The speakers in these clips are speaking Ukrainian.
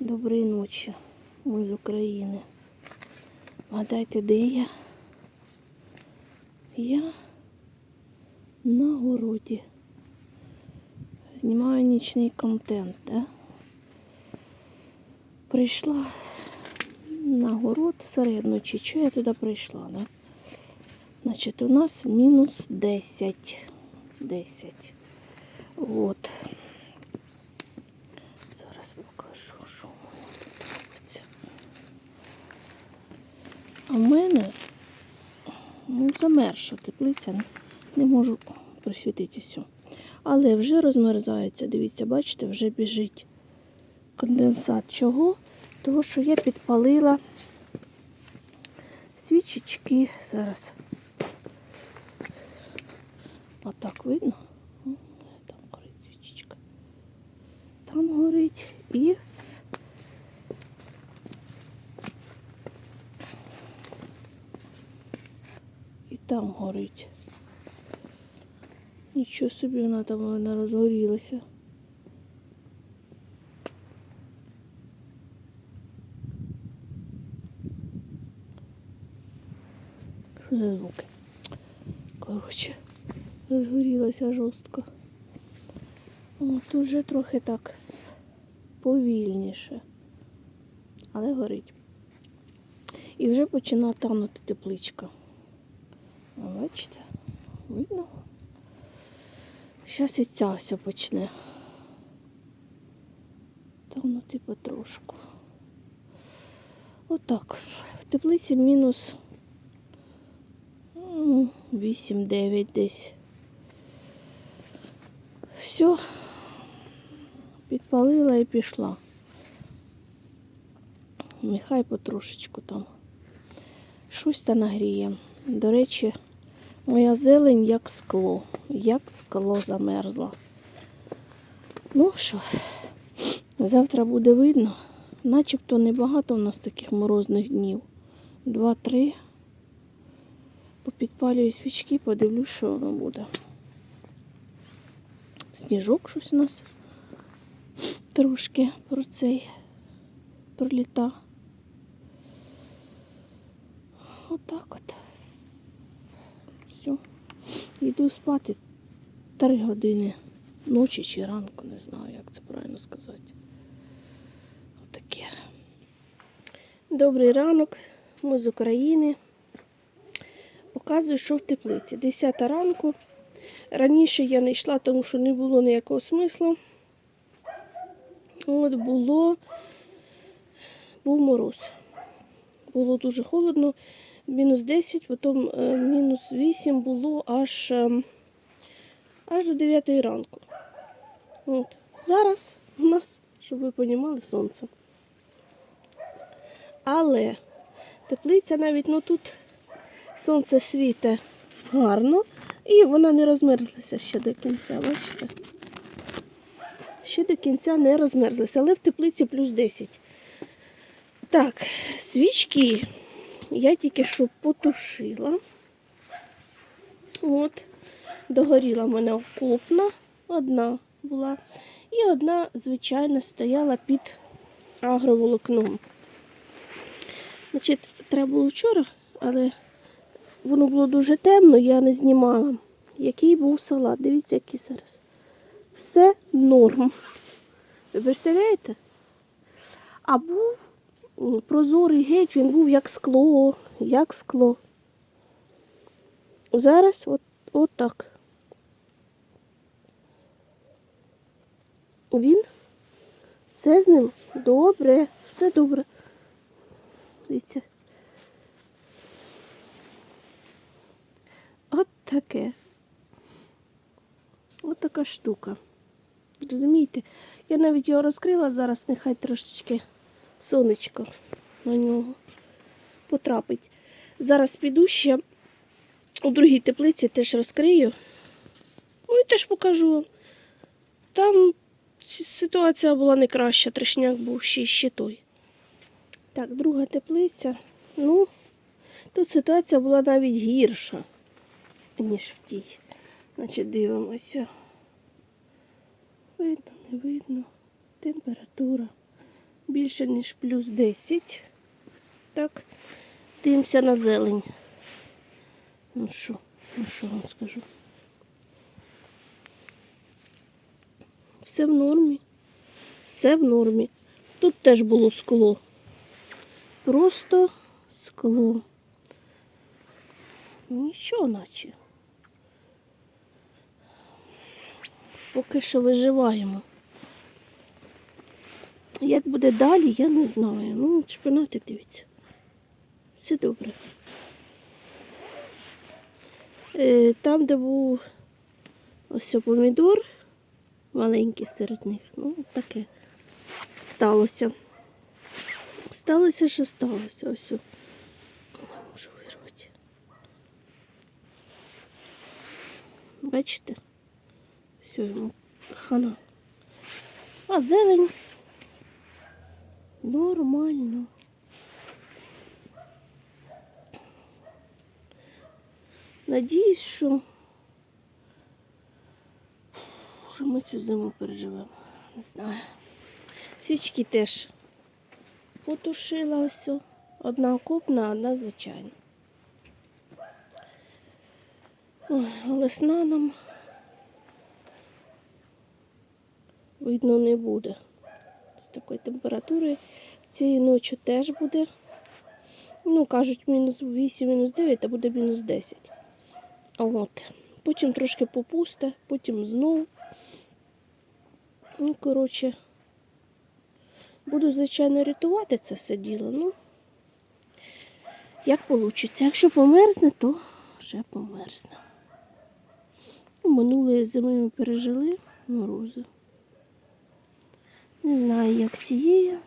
Доброї ночі. Ми з України. Гадайте, де я? Я на городі. Знімаю нічний контент, да? Прийшла на город серед. Чого я туди прийшла, да? Значить, у нас мінус 10. 10. От. Зараз покажу, що в мене тут робиться. А в мене ну, замерша теплиця, не- можу присвітити усю. Але вже розмерзається, дивіться, бачите, вже біжить конденсат. Чого? Тому що я підпалила свічечки. Зараз. Отак видно? Там горить свічечка. Там горить і і там горить. Нічого собі вона там мене розгорілася. Що за звуки? Коротше, розгорілася жорстко. Тут вже трохи так повільніше. Але горить. І вже починає танути тепличка. Бачите? Видно? Зараз і ця все почне. Танути потрошку. Отак. В теплиці мінус ну, 8-9 десь. Все. Підпалила і пішла. Нехай потрошечку там. Щось та нагріє. До речі, моя зелень як скло. Як скло замерзла. Ну що, завтра буде видно. Начебто небагато у нас таких морозних днів. Два-три. Попідпалюю свічки, подивлюсь, що воно буде. Сніжок щось у нас трошки про цей проліта. Отак от. Йду спати три години ночі чи ранку, не знаю, як це правильно сказати. Отаке. Добрий ранок, ми з України. Показую, що в теплиці. 10 ранку. Раніше я не йшла, тому що не було ніякого смислу. От було, був мороз. Було дуже холодно, мінус 10, потім е, мінус 8 було аж, е, аж до 9 ранку. От. Зараз у нас, щоб ви розуміли, сонце. Але теплиця навіть ну тут сонце світе гарно, і вона не розмерзлася ще до кінця, бачите? Ще до кінця не розмерзлася, але в теплиці плюс 10. Так, свічки я тільки що потушила. От, догоріла в мене окопна, одна була. І одна, звичайно, стояла під агроволокном. Значить, треба було вчора, але воно було дуже темно, я не знімала. Який був салат. Дивіться, який зараз. Все норм. Ви представляєте? А був прозорий геть, він був як скло, як скло. Зараз от, от так. Він все з ним добре, все добре. Дивіться. От таке. От така штука. Розумієте? Я навіть його розкрила зараз, нехай трошечки сонечко на нього потрапить. Зараз піду ще у другій теплиці теж розкрию. І теж покажу вам. Там ситуація була не краща, трешняк був ще, ще той. Так, друга теплиця. Ну, тут ситуація була навіть гірша, ніж в тій. Значить, дивимося. Видно, не видно. Температура більше, ніж плюс 10. Так, дивимося на зелень. Ну що, ну що вам скажу? Все в нормі. Все в нормі. Тут теж було скло. Просто скло. Нічого наче. Поки що виживаємо. Як буде далі, я не знаю. Ну, шпинатик дивіться. Все добре. Е, Там, де був ось помідор, маленький серед них, ну, таке сталося. Сталося, що сталося. Ось. Не можу вирвати. Бачите? Все, йому хана. А зелень нормально. Надіюсь, що, що ми цю зиму переживемо. Не знаю. Свічки теж потушила ось. Одна окопна, одна звичайна. Ой, нам видно не буде. З такою температурою цієї ночі теж буде. Ну, кажуть, мінус 8, мінус 9, а буде мінус 10. От. Потім трошки попусте, потім знов. Ну, коротше, буду, звичайно, рятувати це все діло. Ну, як вийде. Якщо померзне, то вже померзне. Ну, Минулої зими ми пережили морози. Не знаю, як цієї.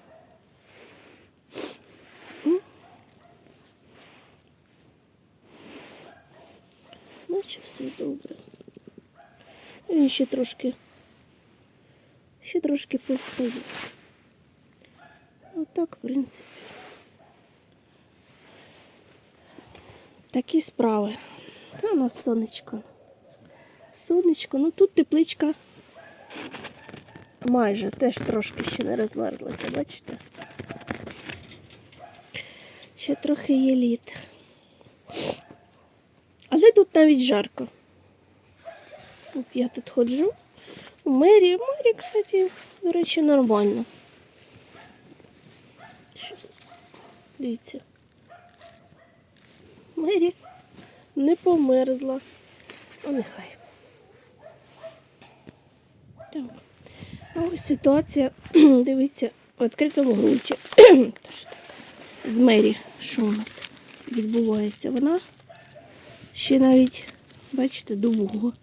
Наче все добре. Він ще трошки, ще трошки постає. Отак, в принципі. Такі справи. Та у нас сонечко. Сонечко, ну тут тепличка майже теж трошки ще не розмерзлася, бачите? Ще трохи є лід. Але тут навіть жарко. От я тут ходжу. У мері, в мері, кстати, до речі, нормально. Щас. Дивіться. Мері не померзла. А нехай. Так. А ось ситуація, дивіться, в відкритому ґрунті. З мері, що у нас відбувається. Вона ще навіть, бачите, довго.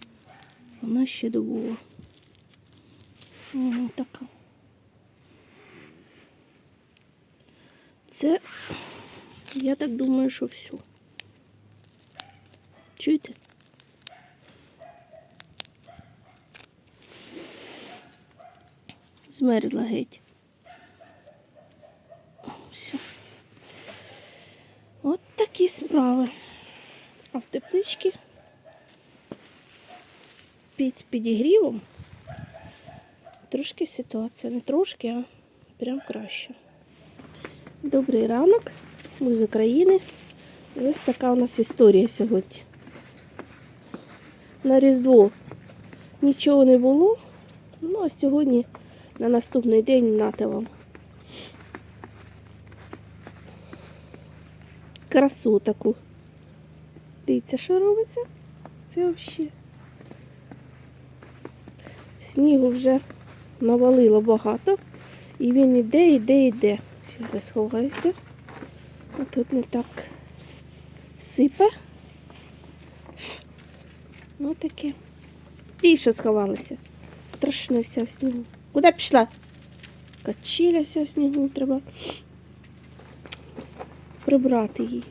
Вона ще довго. Ага, така. Це, я так думаю, що все. Чуєте? Змерзла геть. Все. От такі справи. А в тепличці під підігрівом трошки ситуація. Не трошки, а прям краще. Добрий ранок. Ми з України. Ось така у нас історія сьогодні. На Різдво нічого не було. Ну, а сьогодні на наступний день нате вам. Красу таку. Дивіться, що робиться? Це взагалі. Снігу вже навалило багато. І він іде, іде, іде. Зараз сховаюся. А тут не так сипе. Ну таке. Ті, що сховалися. Страшно вся в снігу. Куди пішла? Качіля вся снігу треба прибрати її.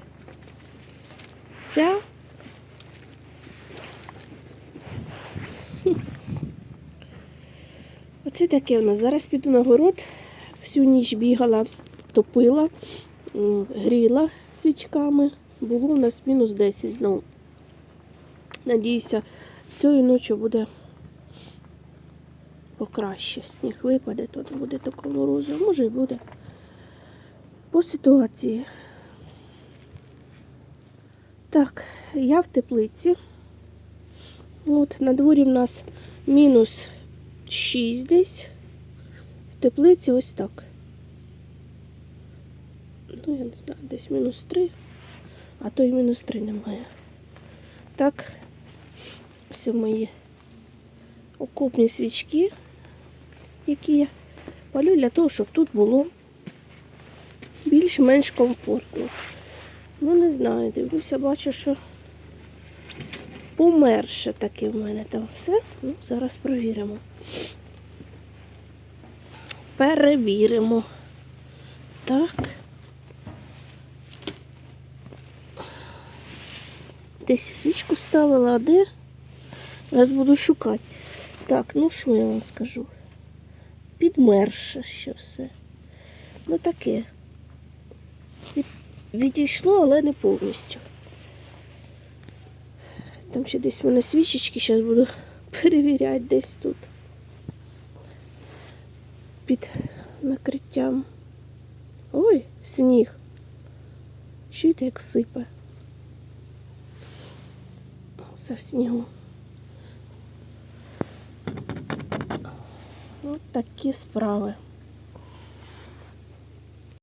Да? Оце таке у нас. Зараз піду на город. Всю ніч бігала, топила, гріла свічками. Було у нас мінус 10 знову. Надіюся, цією ночі буде покраще. Сніг випаде, то не буде такого морозу. А може і буде. По ситуації. Так, я в теплиці. От, на дворі в нас мінус 6 десь. В теплиці ось так. Ну, я не знаю, десь мінус 3, а то й мінус 3 немає. Так, все мої окопні свічки, які я палю для того, щоб тут було більш-менш комфортно. Ну, не знаю, дивлюся, бачу, що померше таке в мене там все. Ну, зараз провіримо. Перевіримо. Так. Десь свічку ставила, а де? Зараз буду шукати. Так, ну що я вам скажу? Підмерше ще все. Ну таке. Від, відійшло, але не повністю. Там ще десь в мене свічечки, зараз буду перевіряти десь тут. Під накриттям. Ой, сніг. Чуєте, як сипе. Все в снігу. Ось такі справи.